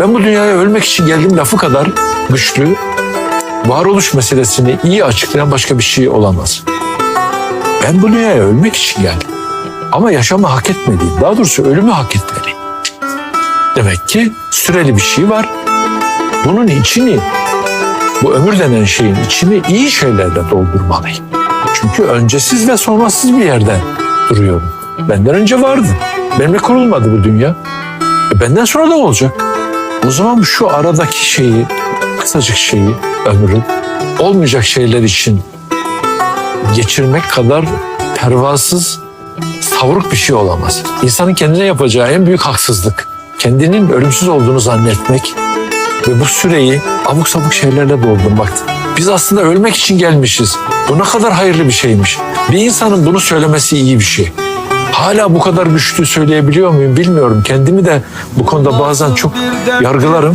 Ben bu dünyaya ölmek için geldim lafı kadar güçlü, varoluş meselesini iyi açıklayan başka bir şey olamaz. Ben bu dünyaya ölmek için geldim. Ama yaşamı hak etmeliyim. Daha doğrusu ölümü hak etmeliyim. Demek ki süreli bir şey var. Bunun içini, bu ömür denen şeyin içini iyi şeylerle doldurmalıyım. Çünkü öncesiz ve sonrasız bir yerde duruyorum. Benden önce vardı. Benimle kurulmadı bu dünya. E benden sonra da olacak. O zaman şu aradaki şeyi, kısacık şeyi, ömrü, olmayacak şeyler için geçirmek kadar pervasız, savruk bir şey olamaz. İnsanın kendine yapacağı en büyük haksızlık. Kendinin ölümsüz olduğunu zannetmek ve bu süreyi abuk sabuk şeylerle doldurmaktır. Biz aslında ölmek için gelmişiz. Bu ne kadar hayırlı bir şeymiş. Bir insanın bunu söylemesi iyi bir şey. Hala bu kadar güçlü söyleyebiliyor muyum bilmiyorum. Kendimi de bu konuda bazen çok yargılarım.